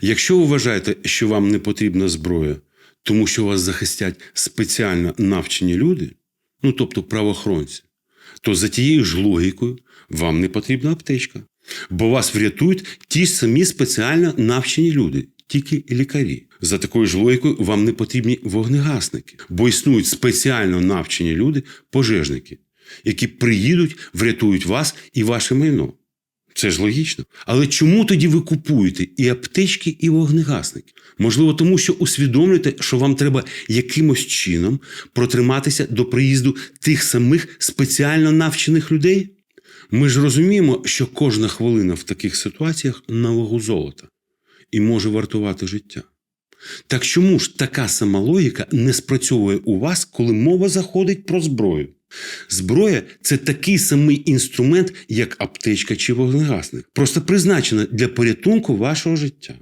Якщо ви вважаєте, що вам не потрібна зброя, тому що вас захистять спеціально навчені люди, ну тобто правоохоронці, то за тією ж логікою вам не потрібна аптечка. Бо вас врятують ті ж самі спеціально навчені люди, тільки лікарі. За такою ж логікою вам не потрібні вогнегасники, бо існують спеціально навчені люди, пожежники, які приїдуть, врятують вас і ваше майно. Це ж логічно. Але чому тоді ви купуєте і аптечки, і вогнегасники? Можливо, тому що усвідомлюєте, що вам треба якимось чином протриматися до приїзду тих самих спеціально навчених людей? Ми ж розуміємо, що кожна хвилина в таких ситуаціях на вагу золота і може вартувати життя. Так чому ж така сама логіка не спрацьовує у вас, коли мова заходить про зброю? Зброя це такий самий інструмент, як аптечка чи вогнегасник, просто призначена для порятунку вашого життя.